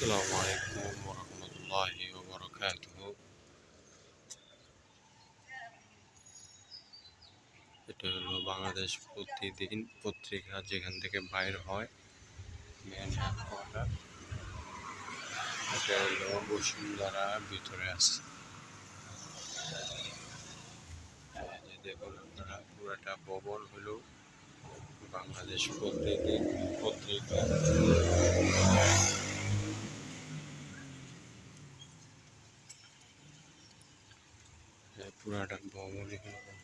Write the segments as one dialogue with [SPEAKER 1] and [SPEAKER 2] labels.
[SPEAKER 1] আসসালামু আলাইকুম রহমতুল্লাহি বরকাতুহ এটা হলো বাংলাদেশ প্রতিদিন পত্রিকা যেখান থেকে বাইর হয় মেন হেডকোয়ার্টার এটা হলো বসুন্ধরা ভিতরে আছে। দেখুন আপনারা, পুরাটা ভবন হলো বাংলাদেশ প্রতিদিন পত্রিকা। পুরাটা হলো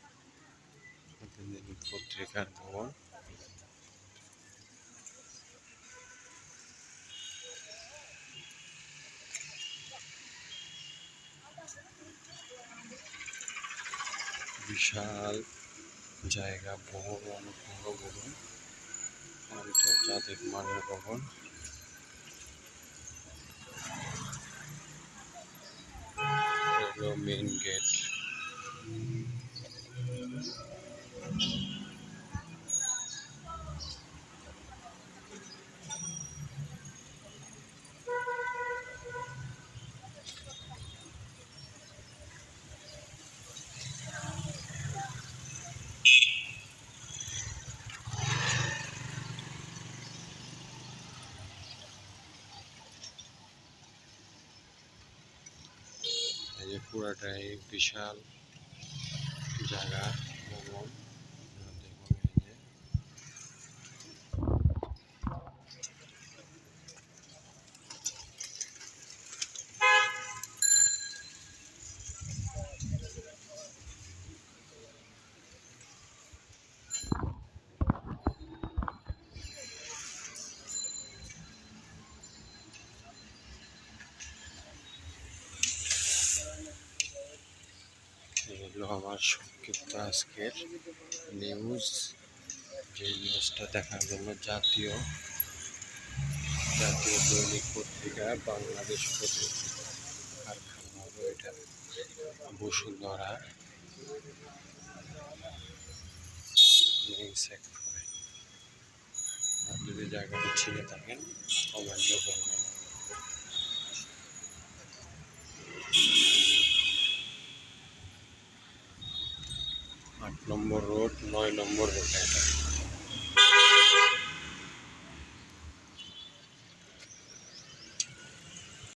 [SPEAKER 1] প্রতিদিন পত্রিকার ভবন। বিশাল জায়গা, ভবন অনেক বড় ভবন। আন্তর্জাতিক মানের ভবন। মেইন গেট পুরাটাই বিশাল জায়গা ভবন দেখুন এই যে এই হলো আমার সংক্ষিপ্ত আজকের নিউজ যে নিউজটা দেখার জন্য জাতীয় জাতীয় দৈনিক পত্রিকা বাংলাদেশ পত্রিকা কারখানা এটা বসুন্ধরা যদি জায়গাটা ছিঁড়ে থাকেন কমেন্টে করবেন আট নম্বর রোড নয় নম্বর রোড